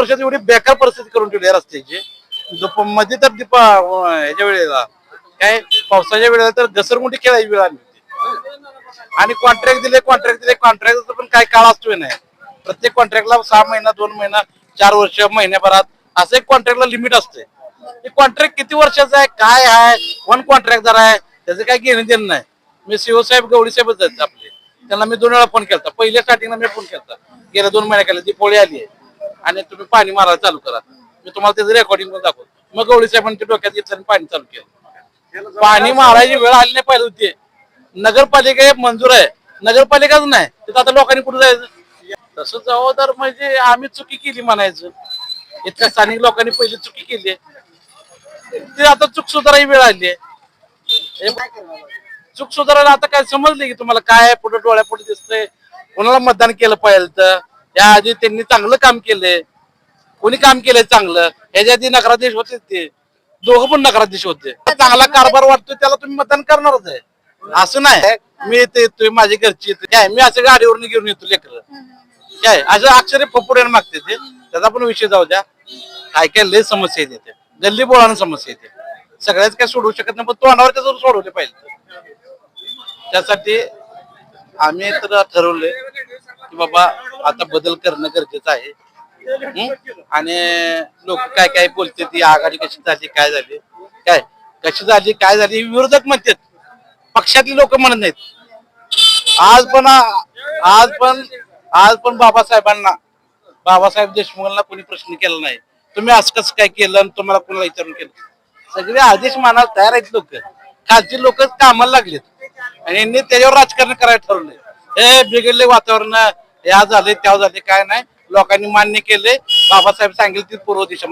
वर्षात एवढी बेकार परिस्थिती करून ठेवली आहे रस्त्याची. मध्ये तर दीपा ह्याच्या वेळेला. काय पावसाच्या वेळेला तर घसरगुंडी खेळायची वेळ आली होती. आणि कॉन्ट्रॅक्ट दिले कॉन्ट्रॅक्ट दिले कॉन्ट्रॅक्ट पण काय काळ असतोय नाही. प्रत्येक कॉन्ट्रॅक्टला सहा महिना दोन महिना चार वर्ष महिन्याभरात असं एक कॉन्ट्रॅक्टला लिमिट असते कॉन्ट्रॅक्ट किती वर्षाचा आहे काय आहे? कोण कॉन्ट्रॅक्टर आहे त्याचं काय घेणं देणं नाही. मी सीओ साहेब गवडी साहेबच आहेत आपले. त्यांना मी दोन वेळा फोन केला पहिल्या स्टार्टिंगला मी फोन केला गेल्या दोन महिन्या केला ती पोळी आली आहे. आणि तुम्ही पाणी मारायला चालू करा. मी तुम्हाला त्याचं रेकॉर्डिंग पण दाखवतो. मग गवळी साहेबांच्या डोक्यात घेतलं आणि पाणी चालू केलं. पाणी मारायची वेळ आली नाही पाहिजे होती नगरपालिका मंजूर आहे. नगरपालिकाच नाही. तिथं आता लोकांनी कुठे जायचं? तसं जबाबदार म्हणजे आम्ही चुकी केली म्हणायचं. इथल्या स्थानिक लोकांनी पहिली चुकी केली. ते आता चूक सुधारायची वेळ आली आहे. चूक सुधारायला आता काय समजले की तुम्हाला काय पुढे डोळ्यापुढे दिसतंय. कोणाला मतदान केलं पाहिजे तर? त्याआधी त्यांनी चांगलं काम केलंय. कोणी काम केलंय चांगलं? ह्याच्या आधी नगराधीश होते ते. दोघं पण नगराधीश होते. चांगला कारभार वाटतोय त्याला तुम्ही मतदान करणारच आहे. असं नाही. मी येते येतोय माझी घरची येते. काय मी असं गाडीवरून घेऊन येतो लेकर. काय असं अक्षरे फपुड्याने मागते ते. त्याचा पण विषय जाऊ द्या. काय काय लय समस्या येते त्या. गल्ली बोळानं समस्या येते सगळ्याच काय सोडवू शकत नाही पण तोंडावर त्याचं सोडवले पाहिजे. त्यासाठी आम्ही तर ठरवलंय की बाबा आता बदल करणं गरजेचं आहे. हं? आणि लोक काय काय बोलते ती आघाडी कशी झाली काय झाली? काय कशी झाली काय झाली हे विरोधक म्हणतात. पक्षातली लोक म्हणत नाहीत. आज पण आज पण आज पण बाबासाहेबांना बाबासाहेब देशमुखांना कोणी प्रश्न केला नाही. तुम्ही असं कसं काय केलं आणि तुम्हाला कोणाला विचारून केलं? सगळे आदेश मानायला तयार आहेत लोक. खालची लोक कामाला लागलेत. आणि यांनी त्याच्यावर राजकारण करायला ठरवलंय. हे बिघडले वातावरण. या झाले त्या झाले काय नाही. लोकांनी मान्य केले. बाबासाहेब सांगेल ती पूर्व दिशा